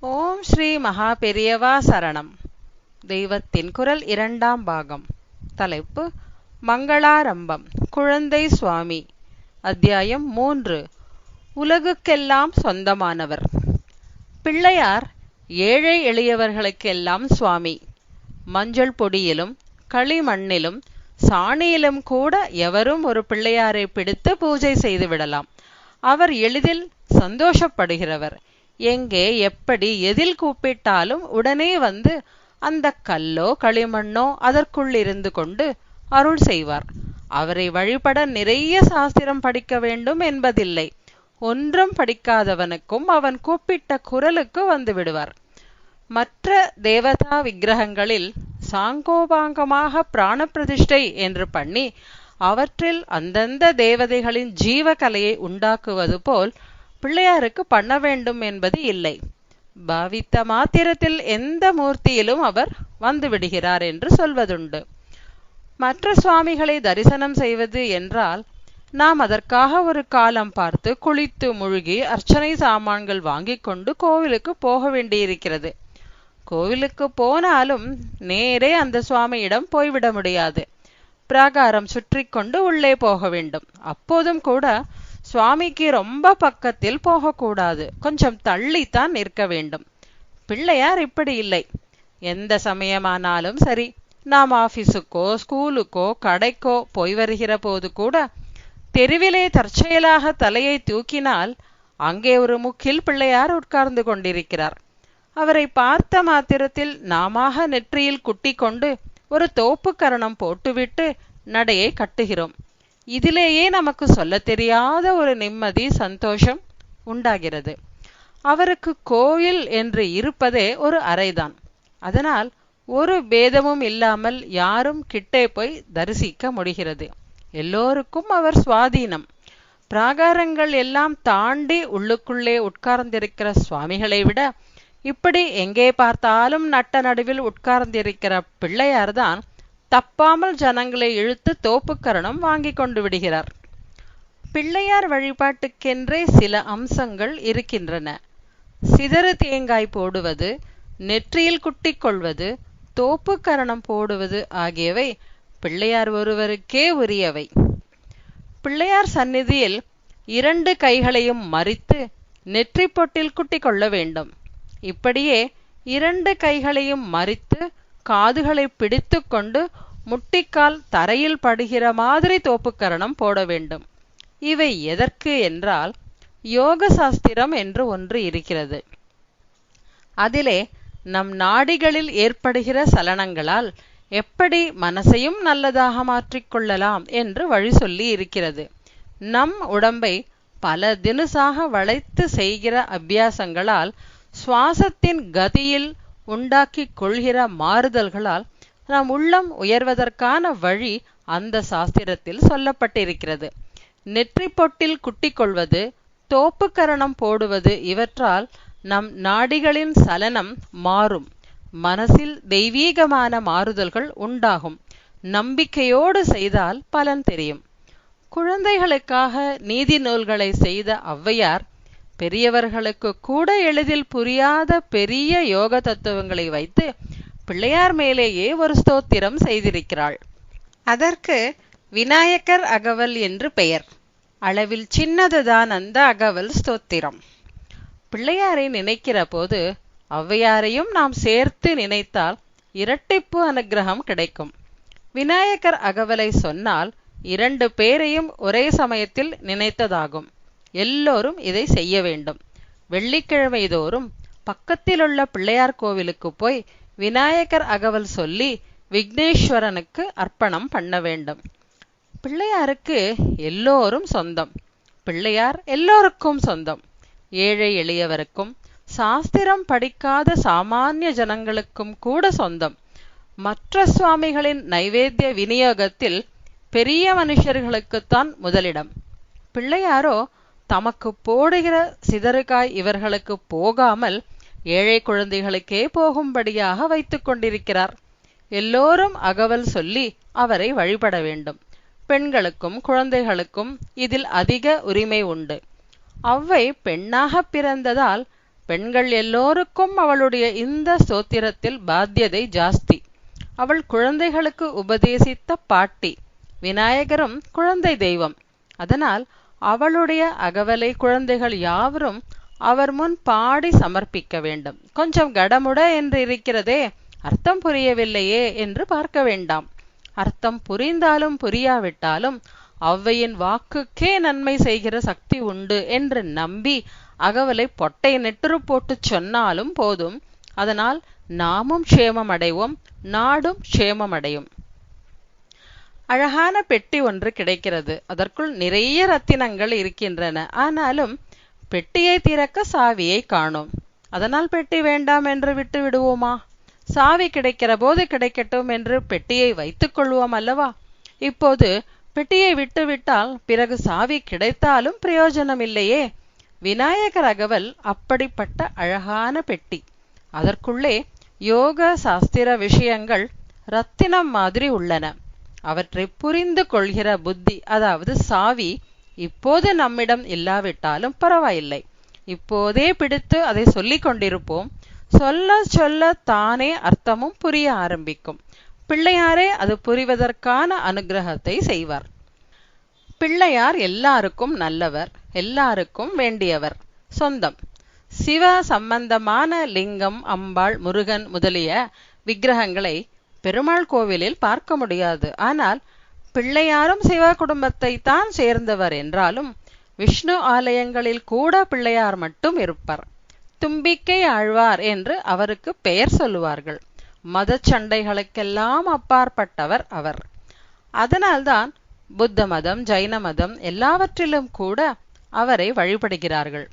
ஓம் ஸ்ரீ மகா பெரியவா சரணம். தெய்வத்தின் குரல் இரண்டாம் பாகம். தலைப்பு மங்களாரம்பம் குழந்தை சுவாமி. அத்தியாயம் மூன்று உலகுக்கெல்லாம் சொந்தமானவர். பிள்ளையார் ஏழை எளியவர்களுக்கெல்லாம் சுவாமி. மஞ்சள் பொடியிலும் களிமண்ணிலும் சாணியிலும் கூட எவரும் ஒரு பிள்ளையாரை பிடித்து பூஜை செய்து விடலாம். அவர் எளிதில் சந்தோஷப்படுகிறவர். எங்கே எப்படி எதில் கூப்பிட்டாலும் உடனே வந்து அந்த கல்லோ களிமண்ணோ அதற்குள் இருந்து கொண்டு அருள் செய்வார். அவரை வழிபட நிறைய சாஸ்திரம் படிக்க வேண்டும் என்பதில்லை. ஒன்றும் படிக்காதவனுக்கும் அவன் கூப்பிட்ட குரலுக்கு வந்து விடுவார். மற்ற தேவதா விக்கிரகங்களில் சாங்கோபாங்கமாக பிராண பிரதிஷ்டை என்று பண்ணி அவற்றில் அந்தந்த தேவதைகளின் ஜீவகலையை உண்டாக்குவது போல் பிள்ளையாருக்கு பண்ண வேண்டும் என்பது இல்லை. பாவித்த மாத்திரத்தில் எந்த மூர்த்தியிலும் அவர் வந்துவிடுகிறார் என்று சொல்வதுண்டு. மற்ற சுவாமிகளை தரிசனம் செய்வது என்றால் நாம் அதற்காக ஒரு காலம் பார்த்து குளித்து முழுகி அர்ச்சனை சாமான்கள் வாங்கி கொண்டு கோவிலுக்கு போக வேண்டியிருக்கிறது. கோவிலுக்கு போனாலும் நேரே அந்த சுவாமியிடம் போய்விட முடியாது. பிராகாரம் சுற்றி கொண்டு உள்ளே போக வேண்டும். அப்போதும் கூட சுவாமிக்கு ரொம்ப பக்கத்தில் போகக்கூடாது. கொஞ்சம் தள்ளித்தான் நிற்க வேண்டும். பிள்ளையார் இப்படி இல்லை. எந்த சமயமானாலும் சரி நாம் ஆபீஸுக்கோ ஸ்கூலுக்கோ கடைக்கோ போய் வருகிற போது கூட தெருவிலே தற்செயலாக தலையை தூக்கினால் அங்கே ஒரு முக்கில் பிள்ளையார் உட்கார்ந்து கொண்டிருக்கிறார். அவரை பார்த்த மாத்திரத்தில் நாமாக நெற்றியில் குட்டி கொண்டு ஒரு தோப்பு கரணம் போட்டுவிட்டு நடையை கட்டுகிறோம். இதிலேயே நமக்கு சொல்ல தெரியாத ஒரு நிம்மதி சந்தோஷம் உண்டாகிறது. அவருக்கு கோயில் என்று இருப்பதே ஒரு அறைதான். அதனால் ஒரு பேதமும் இல்லாமல் யாரும் கிட்டே போய் தரிசிக்க முடிகிறது. எல்லோருக்கும் அவர் சுவாதீனம். பிராகாரங்கள் எல்லாம் தாண்டி உள்ளுக்குள்ளே உட்கார்ந்திருக்கிற சுவாமிகளை விட இப்படி எங்கே பார்த்தாலும் நட்ட நடுவில் உட்கார்ந்திருக்கிற பிள்ளையார்தான் தப்பாமல் ஜனங்களை இழுத்து தோப்புக்கரணம் வாங்கி கொண்டு விடுகிறார். பிள்ளையார் வழிபாட்டுக்கென்றே சில அம்சங்கள் இருக்கின்றன. சிதறு தேங்காய் போடுவது நெற்றியில் குட்டிக் கொள்வது தோப்புக்கரணம் போடுவது ஆகியவை பிள்ளையார் ஒருவருக்கே உரியவை. பிள்ளையார் சந்நிதியில் இரண்டு கைகளையும் மறித்து நெற்றி பொட்டில் குட்டி கொள்ள வேண்டும். இப்படியே இரண்டு கைகளையும் மறித்து காதுகளை பிடித்து கொண்டு முட்டிக்கால் தரையில் படுகிற மாதிரி தோப்புக்கரணம் போட வேண்டும். இவை எதற்கு என்றால் யோக சாஸ்திரம் என்று ஒன்று இருக்கிறது. அதிலே நம் நாடிகளில் ஏற்படுகிற சலனங்களால் எப்படி மனசையும் நல்லதாக மாற்றிக்கொள்ளலாம் என்று வழி சொல்லி இருக்கிறது. நம் உடம்பை பல தினுசாக வளைத்து செய்கிற அபியாசங்களால் சுவாசத்தின் கதியில் உண்டாக்கிக் கொள்கிற மாறுதல்களால் நம் உள்ளம் உயர்வதற்கான வழி அந்த சாஸ்திரத்தில் சொல்லப்பட்டிருக்கிறது. நெற்றி பொட்டில் குட்டி கொள்வது தோப்புக்கரணம் போடுவது இவற்றால் நம் நாடிகளின் சலனம் மாறும். மனசில் தெய்வீகமான மாறுதல்கள் உண்டாகும். நம்பிக்கையோடு செய்தால் பலன் தெரியும். குழந்தைகளுக்காக நீதி நூல்களை செய்த ஔவையார் பெரியவர்களுக்கு கூட எளிதில் புரியாத பெரிய யோக தத்துவங்களை வைத்து பிள்ளையார் மேலேயே ஒரு ஸ்தோத்திரம் செய்திருக்கிறாள். அதற்கு விநாயகர் அகவல் என்று பெயர். அளவில் சின்னதுதான் அந்த அகவல் ஸ்தோத்திரம். பிள்ளையாரை நினைக்கிற போது ஔவையாரையும் நாம் சேர்த்து நினைத்தால் இரட்டிப்பு அனுகிரகம் கிடைக்கும். விநாயகர் அகவலை சொன்னால் இரண்டு பேரையும் ஒரே சமயத்தில் நினைத்ததாகும். எல்லோரும் இதை செய்ய வேண்டும். வெள்ளிக்கிழமை தோறும் பக்கத்திலுள்ள பிள்ளையார் கோவிலுக்கு போய் விநாயகர் அகவல் சொல்லி விக்னேஸ்வரனுக்கு அர்ப்பணம் பண்ண வேண்டும். பிள்ளையாருக்கு எல்லோரும் சொந்தம். பிள்ளையார் எல்லோருக்கும் சொந்தம். ஏழை எளியவருக்கும் சாஸ்திரம் படிக்காத சாமானிய ஜனங்களுக்கும் கூட சொந்தம். மற்ற சுவாமிகளின் நைவேத்திய விநியோகத்தில் பெரிய மனுஷர்களுக்குத்தான் முதலிடம். பிள்ளையாரோ தமக்கு போடுகிற சிதறுகாய் இவர்களுக்கு போகாமல் ஏழை குழந்தைகளுக்கே போகும்படியாக வைத்து கொண்டிருக்கிறார். எல்லோரும் அகவல் சொல்லி அவரை வழிபட வேண்டும். பெண்களுக்கும் குழந்தைகளுக்கும் இதில் அதிக உரிமை உண்டு. அவ்வை பெண்ணாக பிறந்ததால் பெண்கள் எல்லோருக்கும் அவளுடைய இந்த ஸ்தோத்திரத்தில் பாத்தியதை ஜாஸ்தி. அவள் குழந்தைகளுக்கு உபதேசித்த பாட்டி விநாயகரும் குழந்தை தெய்வம். அதனால் அவளுடைய அகவலை குழந்தைகள் யாவரும் அவர் முன் பாடி சமர்ப்பிக்க வேண்டும். கொஞ்சம் கடமுட என்று இருக்கிறதே அர்த்தம் புரியவில்லையே என்று பார்க்க வேண்டாம். அர்த்தம் புரிந்தாலும் புரியாவிட்டாலும் அவ்வையின் வாக்குக்கே நன்மை செய்கிற சக்தி உண்டு என்று நம்பி அகவலை பொட்டை நெட்டுரு போட்டுச் சொன்னாலும் போதும். அதனால் நாமும் க்ஷேமம் அடைவோம் நாடும் க்ஷேமம் அடையும். அழகான பெட்டி ஒன்று கிடைக்கிறது. அதற்குள் நிறைய ரத்தினங்கள் இருக்கின்றன. ஆனாலும் பெட்டியை திறக்க சாவியை காணோம். அதனால் பெட்டி வேண்டாம் என்று விட்டு விடுவோமா? சாவி கிடைக்கிற போது கிடைக்கட்டும் என்று பெட்டியை வைத்துக் கொள்வோம் அல்லவா? இப்போது பெட்டியை விட்டுவிட்டால் பிறகு சாவி கிடைத்தாலும் பிரயோஜனம் இல்லையே. விநாயகர் அகவல் அப்படிப்பட்ட அழகான பெட்டி. அதற்குள்ளே யோக சாஸ்திர விஷயங்கள் ரத்தினம் மாதிரி உள்ளன. அவற்றை புரிந்து கொள்கிற புத்தி அதாவது சாவி இப்போது நம்மிடம் இல்லாவிட்டாலும் பரவாயில்லை. இப்போதே பிடித்து அதை சொல்லிக் கொண்டிருப்போம். சொல்ல சொல்ல தானே அர்த்தமும் புரிய ஆரம்பிக்கும். பிள்ளையாரே அது புரிவதற்கான அனுகிரகத்தை செய்வார். பிள்ளையார் எல்லாருக்கும் நல்லவர் எல்லாருக்கும் வேண்டியவர். சொந்தம். சிவ சம்பந்தமான லிங்கம் அம்பாள் முருகன் முதலிய விக்கிரகங்களை பெருமாள் கோவிலில் பார்க்க முடியாது. ஆனால் பிள்ளையாரும் சிவ குடும்பத்தை தான் சேர்ந்தவர் என்றாலும் விஷ்ணு ஆலயங்களில் கூட பிள்ளையார் மட்டும் இருப்பார். தும்பிக்கை ஆழ்வார் என்று அவருக்கு பெயர் சொல்லுவார்கள். மத சண்டைகளுக்கெல்லாம் அப்பாற்பட்டவர் அவர். அதனால்தான் புத்த மதம் ஜைன மதம் எல்லாவற்றிலும் கூட அவரை வழிபடுகிறார்கள்.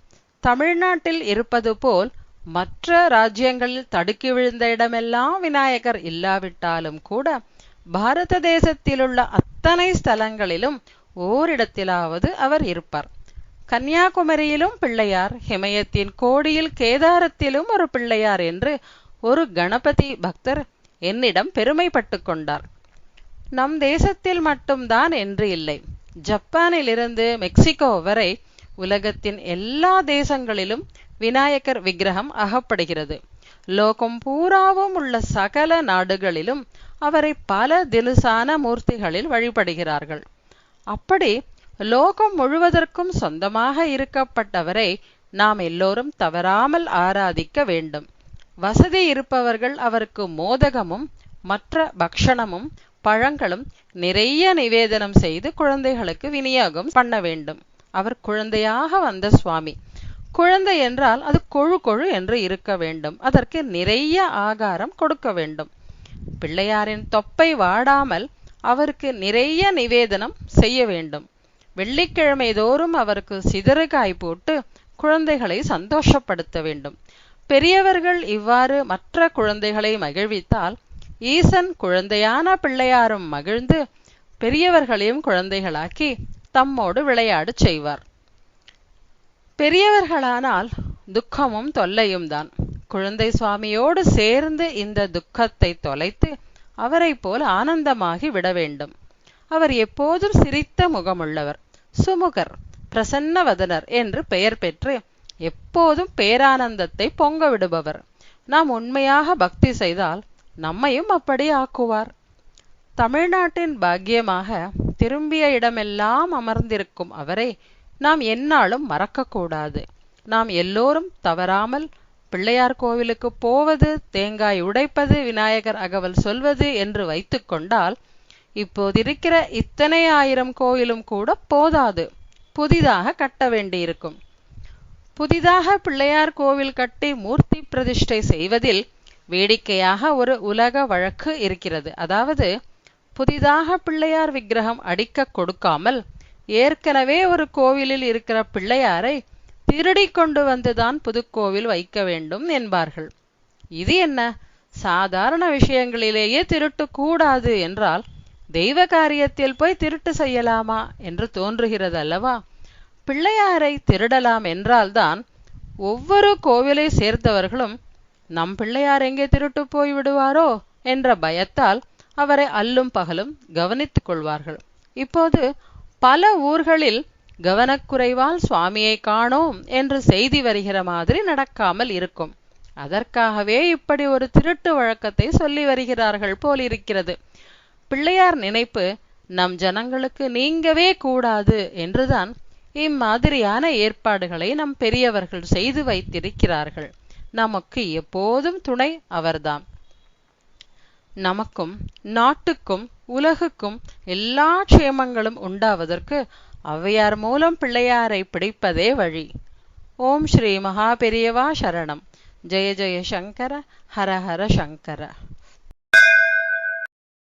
தமிழ்நாட்டில் இருப்பது போல் மற்ற ராஜ்யங்களில் தடுக்கி விழுந்த இடமெல்லாம் விநாயகர் இல்லாவிட்டாலும் கூட பாரத தேசத்திலுள்ள அத்தனை ஸ்தலங்களிலும் ஓரிடத்திலாவது அவர் இருப்பார். கன்னியாகுமரியிலும் பிள்ளையார் ஹிமயத்தின் கோடியில் கேதாரத்திலும் ஒரு பிள்ளையார் என்று ஒரு கணபதி பக்தர் என்னிடம் பெருமைப்பட்டு கொண்டார். நம் தேசத்தில் மட்டும்தான் என்று இல்லை. ஜப்பானிலிருந்து மெக்சிகோ வரை உலகத்தின் எல்லா தேசங்களிலும் விநாயகர் விக்கிரகம் அகப்படுகிறது. லோகம் பூராவும் உள்ள சகல நாடுகளிலும் அவரை பல திலுசான மூர்த்திகளில் வழிபடுகிறார்கள். அப்படி லோகம் முழுவதற்கும் சொந்தமாக இருக்கப்பட்டவரை நாம் எல்லோரும் தவறாமல் ஆராதிக்க வேண்டும். வசதி இருப்பவர்கள் அவருக்கு மோதகமும் மற்ற பக்ஷணமும் பழங்களும் நிறைய நிவேதனம் செய்து குழந்தைகளுக்கு விநியோகம் பண்ண வேண்டும். அவர் குழந்தையாக வந்த சுவாமி. குழந்தை என்றால் அது கொழு கொழு என்று இருக்க வேண்டும். அதற்கு நிறைய ஆகாரம் கொடுக்க வேண்டும். பிள்ளையாரின் தொப்பை வாடாமல் அவருக்கு நிறைய நிவேதனம் செய்ய வேண்டும். வெள்ளிக்கிழமை தோறும் அவருக்கு சிதறுகாய் போட்டு குழந்தைகளை சந்தோஷப்படுத்த வேண்டும். பெரியவர்கள் இவ்வாறு மற்ற குழந்தைகளை மகிழ்வித்தால் ஈசன் குழந்தையான பிள்ளையாரும் மகிழ்ந்து பெரியவர்களையும் குழந்தைகளாக்கி தம்மோடு விளையாடு செய்வார். பெரியவர்களானால் துக்கமும் தொல்லையும் தான். குழந்தை சுவாமியோடு சேர்ந்து இந்த துக்கத்தை தொலைத்து அவரை போல் ஆனந்தமாகி விட வேண்டும். அவர் எப்போதும் சிரித்த முகமுள்ளவர். சுமுகர் பிரசன்னவதனர் என்று பெயர் பெற்று எப்போதும் பேரானந்தத்தை பொங்க விடுபவர். நாம் உண்மையாக பக்தி செய்தால் நம்மையும் அப்படி ஆக்குவார். தமிழ்நாட்டின் பாக்கியமாக திரும்பிய இடமெல்லாம் அமர்ந்திருக்கும் அவரை நாம் எந்நாளும் மறக்கக்கூடாது. நாம் எல்லோரும் தவறாமல் பிள்ளையார் கோவிலுக்கு போவது தேங்காய் உடைப்பது விநாயகர் அகவல் சொல்வது என்று வைத்துக்கொண்டால் இப்போதிருக்கிற இத்தனை ஆயிரம் கோயிலும் கூட போதாது. புதிதாக கட்ட வேண்டியிருக்கும். புதிதாக பிள்ளையார் கோவில் கட்டி மூர்த்தி பிரதிஷ்டை செய்வதில் வேடிக்கையாக ஒரு உலக வழக்கு இருக்கிறது. அதாவது புதிதாக பிள்ளையார் விக்கிரகம் அடிக்க கொடுக்காமல் ஏற்கனவே ஒரு கோவிலில் இருக்கிற பிள்ளையாரை திருடி கொண்டு வந்துதான் புதுக்கோவில் வைக்க வேண்டும் என்பார்கள். இது என்ன? சாதாரண விஷயங்களிலேயே திருட்டு கூடாது என்றால் தெய்வ காரியத்தில் போய் திருட்டு செய்யலாமா என்று தோன்றுகிறது அல்லவா பிள்ளையாரை திருடலாம் என்றால்தான் ஒவ்வொரு கோவிலை சேர்ந்தவர்களும் நம் பிள்ளையார் எங்கே திருட்டு போய் விடுவாரோ என்ற பயத்தால் அவரை அல்லும் பகலும் கவனித்துக் கொள்வார்கள். இப்போது பல ஊர்களில் கவனக்குறைவால் சுவாமியை காணோம் என்று செய்தி வருகிற மாதிரி நடக்காமல் இருக்கும். அதற்காகவே இப்படி ஒரு திருட்டு வழக்கத்தை சொல்லி வருகிறார்கள் போலிருக்கிறது பிள்ளையார் நினைப்பு நம் ஜனங்களுக்கு நீங்கவே கூடாது என்றுதான் இம்மாதிரியான ஏற்பாடுகளை நம் பெரியவர்கள் செய்து வைத்திருக்கிறார்கள். நமக்கு எப்போதும் துணை அவர்தாம். நமக்கும் நாட்டுக்கும் உலகுக்கும் எல்லா க்ஷேமங்களும் உண்டாவதற்கு ஔவையார் மூலம் பிள்ளையாரை பிடிப்பதே வழி. ஓம் ஸ்ரீ மகா பெரியவா சரணம். ஜெய ஜெய சங்கர ஹர ஹர சங்கர.